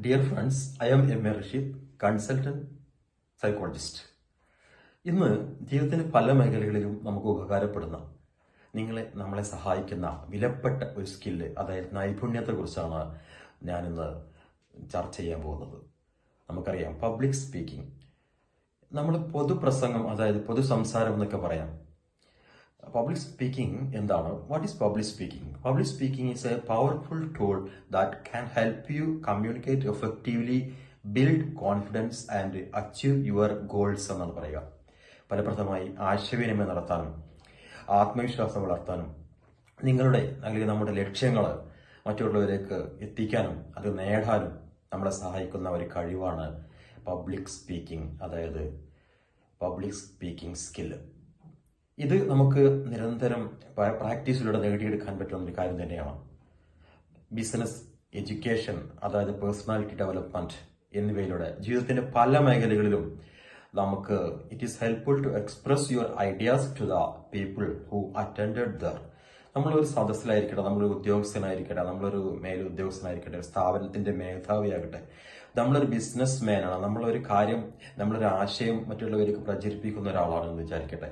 Dear friends I am M A Rasheed consultant psychologist ഇന്ന് ജീവിതത്തിന്റെ പല മേഖലകളിലും നമുക്ക് ഉപകാരപ്പെടുന്ന നിങ്ങളെ നമ്മളെ സഹായിക്കുന്ന വിലപ്പെട്ട ഒരു സ്കില്ല് അതായത് നൈപുണ്യത്തെക്കുറിച്ചാണ് ഞാനിന്ന് ചർച്ച ചെയ്യാൻ പോകുന്നത്. നമുക്കറിയാം പബ്ലിക് സ്പീക്കിംഗ് നമ്മൾ പൊതുപ്രസംഗം അതായത് പൊതു സംസാരം എന്നൊക്കെ പറയാം. പബ്ലിക് സ്പീക്കിംഗ് എന്താണ്? What is public speaking public speaking is a powerful tool that can help you communicate effectively build confidence and achieve your goals എന്നാണ് പറയുക. ഫലപ്രദമായി ആശയവിനിമയം നടത്താനും ആത്മവിശ്വാസം വളർത്താനും നിങ്ങളുടെ അല്ലെങ്കിൽ നമ്മുടെ ലക്ഷ്യങ്ങൾ മറ്റുള്ളവരിലേക്ക് എത്തിക്കാനും അത് നേടാനും നമ്മളെ സഹായിക്കുന്ന ഒരു കഴിവാണ് പബ്ലിക് സ്പീക്കിംഗ് അതായത് പബ്ലിക് സ്പീക്കിംഗ് സ്കില്ല് ഇത് നമുക്ക് നിരന്തരം പ്രാക്ടീസിലൂടെ നേടിയെടുക്കാൻ പറ്റുന്ന ഒരു കാര്യം തന്നെയാണ്. ബിസിനസ് എഡ്യൂക്കേഷൻ അതായത് പേഴ്സണാലിറ്റി ഡെവലപ്മെന്റ് എന്നിവയിലൂടെ ജീവിതത്തിന്റെ പല മേഖലകളിലും നമുക്ക് it is helpful to express your ideas to the people who attend there നമ്മളൊരു സദസ്സിലായിരിക്കട്ടെ നമ്മളൊരു ഉദ്യോഗസ്ഥനായിരിക്കട്ടെ നമ്മളൊരു മേലുദ്യോഗസ്ഥനായിരിക്കട്ടെ ഒരു സ്ഥാപനത്തിന്റെ മേധാവിയാകട്ടെ നമ്മളൊരു ബിസിനസ് മാനാണ് നമ്മളൊരു കാര്യം നമ്മളൊരു ആശയം മറ്റുള്ളവർക്ക് പ്രചരിപ്പിക്കുന്ന ഒരാളാണെന്ന് വിചാരിക്കട്ടെ.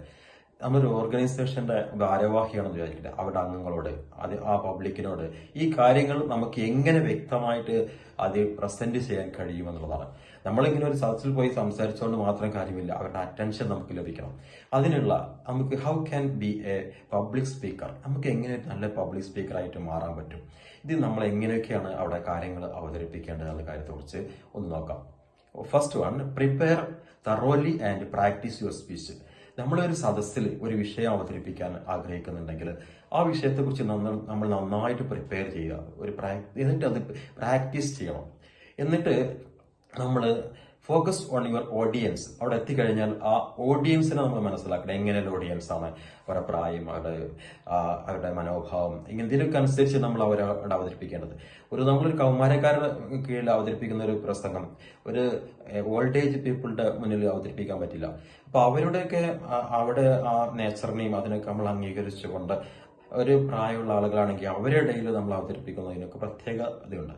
നമ്മളൊരു ഓർഗനൈസേഷന്റെ ഭാരവാഹിയാണെന്ന് വിചാരിക്കട്ടെ. അവരുടെ അംഗങ്ങളോട് അത് ആ പബ്ലിക്കിനോട്. ഈ കാര്യങ്ങൾ നമുക്ക് എങ്ങനെ വ്യക്തമായിട്ട് അത് പ്രസന്റ് ചെയ്യാൻ കഴിയുമെന്നുള്ളതാണ് നമ്മളിങ്ങനെ ഒരു സദസ്സിൽ പോയി സംസാരിച്ചുകൊണ്ട് മാത്രം കാര്യമില്ല. അവരുടെ അറ്റൻഷൻ നമുക്ക് ലഭിക്കണം. അതിനുള്ള നമുക്ക് how can be a public speaker നമുക്ക് എങ്ങനെ നല്ല പബ്ലിക് സ്പീക്കറായിട്ട് മാറാൻ പറ്റും? ഇത് നമ്മൾ എങ്ങനെയൊക്കെയാണ് അവിടെ കാര്യങ്ങൾ അവതരിപ്പിക്കേണ്ടത് എന്ന കാര്യത്തെക്കുറിച്ച് ഒന്ന് നോക്കാം. First one prepare thoroughly and practise your speech നമ്മളൊരു സദസ്സിൽ ഒരു വിഷയം അവതരിപ്പിക്കാൻ ആഗ്രഹിക്കുന്നുണ്ടെങ്കിൽ ആ വിഷയത്തെക്കുറിച്ച് നമ്മൾ നന്നായിട്ട് പ്രിപ്പയർ ചെയ്യുക. ഒരു പ്രാക്- എന്നിട്ട് അത് പ്രാക്ടീസ് ചെയ്യണം. എന്നിട്ട് നമ്മൾ ഫോക്കസ് ഓൺ യുവർ ഓഡിയൻസ് അവിടെ എത്തിക്കഴിഞ്ഞാൽ ആ ഓഡിയൻസിനെ നമ്മൾ മനസ്സിലാക്കണം. എങ്ങനെയുള്ള ഓഡിയൻസ് ആണ് അവരുടെ പ്രായം അവരുടെ അവരുടെ മനോഭാവം ഇങ്ങനെ ഇതിനൊക്കെ അനുസരിച്ച് നമ്മൾ അവരെ അവതരിപ്പിക്കേണ്ടത്. ഒരു നമ്മളൊരു കൗമാരക്കാരുടെ കീഴിൽ അവതരിപ്പിക്കുന്ന ഒരു പ്രസംഗം ഒരു ഓൾഡ് ഏജ് പീപ്പിളുടെ മുന്നിൽ അവതരിപ്പിക്കാൻ പറ്റില്ല. അപ്പൊ അവരുടെയൊക്കെ അവിടെ ആ നേച്ചറിനെയും അതിനൊക്കെ നമ്മൾ അംഗീകരിച്ചുകൊണ്ട് ഒരു പ്രായമുള്ള ആളുകളാണെങ്കിൽ അവരുടെ ഇടയിൽ നമ്മൾ അവതരിപ്പിക്കുന്നതിനൊക്കെ പ്രത്യേകതയുണ്ട്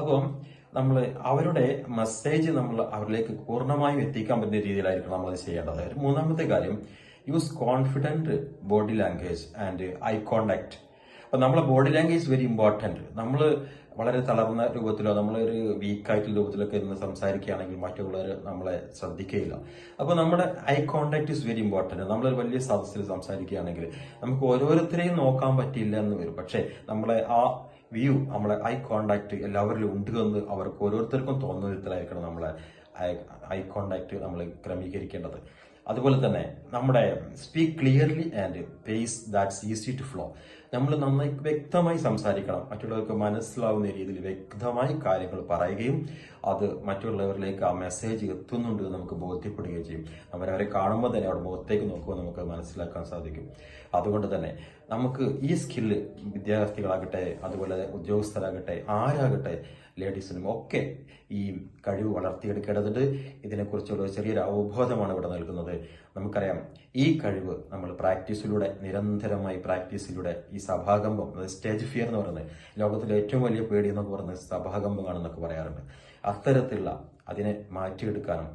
അപ്പം നമ്മൾ അവരുടെ മെസ്സേജ് നമ്മൾ അവരിലേക്ക് പൂർണമായും എത്തിക്കാൻ പറ്റുന്ന രീതിയിലായിരിക്കണം നമ്മൾ അത് ചെയ്യേണ്ടത് മൂന്നാമത്തെ കാര്യം use confident body language and eye contact അപ്പം നമ്മളെ ബോഡി ലാംഗ്വേജ് വെരി ഇമ്പോർട്ടന്റ് നമ്മൾ വളരെ തളർന്ന രൂപത്തിലോ നമ്മളൊരു വീക്കായിട്ടുള്ള രൂപത്തിലൊക്കെ ഇരുന്ന് സംസാരിക്കുകയാണെങ്കിൽ മറ്റുള്ളവർ നമ്മളെ ശ്രദ്ധിക്കുകയില്ല. അപ്പോൾ നമ്മുടെ eye contact is very important നമ്മളൊരു വലിയ സദസ്സിൽ സംസാരിക്കുകയാണെങ്കിൽ നമുക്ക് ഓരോരുത്തരെയും നോക്കാൻ പറ്റില്ല എന്ന് വരും. പക്ഷേ നമ്മളെ ആ വ്യൂ നമ്മളെ ഐ കോണ്ടാക്ട് എല്ലാവരിലും ഉണ്ട് എന്ന് അവർക്ക് ഓരോരുത്തർക്കും തോന്നുന്ന വിധത്തിലായിരിക്കണം നമ്മളെ ഐ കോണ്ടാക്ട് നമ്മൾ ക്രമീകരിക്കേണ്ടത്. അതുപോലെ തന്നെ നമ്മുടെ speak clearly and pace that's easy to flow നമ്മൾ നന്നായി വ്യക്തമായി സംസാരിക്കണം. മറ്റുള്ളവർക്ക് മനസ്സിലാവുന്ന രീതിയിൽ വ്യക്തമായി കാര്യങ്ങൾ പറയുകയും അത് മറ്റുള്ളവരിലേക്ക് ആ മെസ്സേജ് എത്തുന്നുണ്ട് എന്ന് നമുക്ക് ബോധ്യപ്പെടുകയും ചെയ്യും. അവരവരെ കാണുമ്പോൾ തന്നെ അവിടെ മുഖത്തേക്ക് നോക്കുമ്പോൾ നമുക്ക് മനസ്സിലാക്കാൻ സാധിക്കും. അതുകൊണ്ട് തന്നെ നമുക്ക് ഈ സ്കില്ല് വിദ്യാർത്ഥികളാകട്ടെ അതുപോലെ ഉദ്യോഗസ്ഥരാകട്ടെ ആരാകട്ടെ ലേഡീസിനും ഒക്കെ ഈ കഴിവ് വളർത്തിയെടുക്കേണ്ടതുണ്ട്. ഇതിനെക്കുറിച്ചുള്ള ചെറിയൊരു അവബോധമാണ് ഇവിടെ നൽകുന്നത്. നമുക്കറിയാം ഈ കഴിവ് നമ്മൾ പ്രാക്ടീസിലൂടെ നിരന്തരമായി പ്രാക്ടീസിലൂടെ ഈ സഭാകമ്പം അതായത് സ്റ്റേജ് ഫിയർ എന്ന് പറയുന്നത് ലോകത്തിലെ ഏറ്റവും വലിയ പേടി എന്നൊക്കെ പറയുന്നത് സഭാകമ്പമാണെന്നൊക്കെ പറയാറുണ്ട്. അത്തരത്തിലുള്ള അതിനെ മാറ്റിയെടുക്കാനും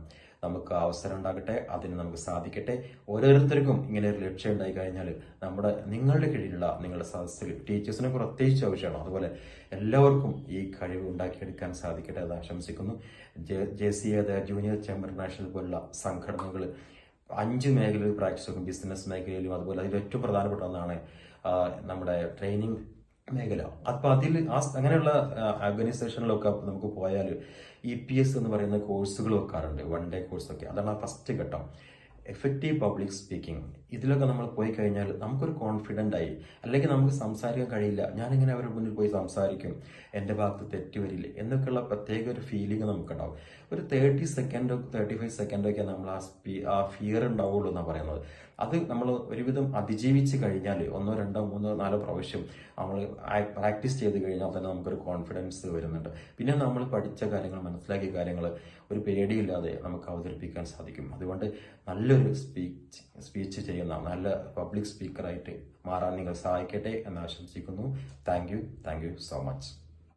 നമുക്ക് അവസരം ഉണ്ടാകട്ടെ അതിന് നമുക്ക് സാധിക്കട്ടെ. ഓരോരുത്തർക്കും ഇങ്ങനെ ഒരു ലക്ഷ്യം ഉണ്ടായി കഴിഞ്ഞാൽ നമ്മുടെ നിങ്ങളുടെ കീഴിലുള്ള നിങ്ങളുടെ സദസ്സിൽ ടീച്ചേഴ്സിനെ പ്രത്യേകിച്ച് ആവശ്യമാണ്. അതുപോലെ എല്ലാവർക്കും ഈ കഴിവ് ഉണ്ടാക്കിയെടുക്കാൻ സാധിക്കട്ടെ എന്ന് ആശംസിക്കുന്നു. J C junior chamber national പോലുള്ള സംഘടനകൾ അഞ്ച് മേഖലയിൽ പ്രാക്ടീസ് ബിസിനസ് മേഖലയിലും അതുപോലെ അതിൽ ഏറ്റവും പ്രധാനപ്പെട്ട ഒന്നാണ് നമ്മുടെ ട്രെയിനിങ് മേഖല. അപ്പൊ അതിൽ ആ അങ്ങനെയുള്ള ഓർഗനൈസേഷനിലൊക്കെ നമുക്ക് പോയാൽ ഇ പി എസ് എന്ന് പറയുന്ന കോഴ്സുകൾ വെക്കാറുണ്ട്. വൺ ഡേ കോഴ്സൊക്കെ അതാണ് ആ ഫസ്റ്റ് ഘട്ടം. എഫക്റ്റീവ് പബ്ലിക് സ്പീക്കിംഗ് ഇതിലൊക്കെ നമ്മൾ പോയി കഴിഞ്ഞാൽ നമുക്കൊരു കോൺഫിഡന്റ് ആയി അല്ലെങ്കിൽ നമുക്ക് സംസാരിക്കാൻ കഴിയില്ല ഞാനിങ്ങനെ അവരുടെ മുന്നിൽ പോയി സംസാരിക്കും എന്റെ ഭാഗത്ത് തെറ്റ് വരില്ല എന്നൊക്കെയുള്ള പ്രത്യേക ഒരു ഫീലിംഗ് നമുക്കുണ്ടാവും. ഒരു തേർട്ടി സെക്കൻഡോ തേർട്ടി ഫൈവ് സെക്കൻഡൊക്കെ നമ്മൾ ആ സ്പീ ആ ഫിയർ ഉണ്ടാവുള്ളൂ എന്നാണ് പറയുന്നത്. അത് നമ്മൾ ഒരുവിധം അതിജീവിച്ച് കഴിഞ്ഞാൽ ഒന്നോ രണ്ടോ മൂന്നോ നാലോ പ്രാവശ്യം നമ്മൾ പ്രാക്ടീസ് ചെയ്ത് കഴിഞ്ഞാൽ തന്നെ നമുക്കൊരു കോൺഫിഡൻസ് വരുന്നുണ്ട്. പിന്നെ നമ്മൾ പഠിച്ച കാര്യങ്ങൾ മനസ്സിലാക്കിയ കാര്യങ്ങൾ ഒരു പേടിയില്ലാതെ നമുക്ക് അവതരിപ്പിക്കാൻ സാധിക്കും. അതുകൊണ്ട് നല്ലൊരു സ്പീച്ച് സ്പീച്ച് ചെയ്യുന്ന നല്ല പബ്ലിക് സ്പീക്കറായിട്ട് മാറാൻ നിങ്ങൾ സഹായിക്കട്ടെ എന്ന് ആശംസിക്കുന്നു. Thank you thank you so much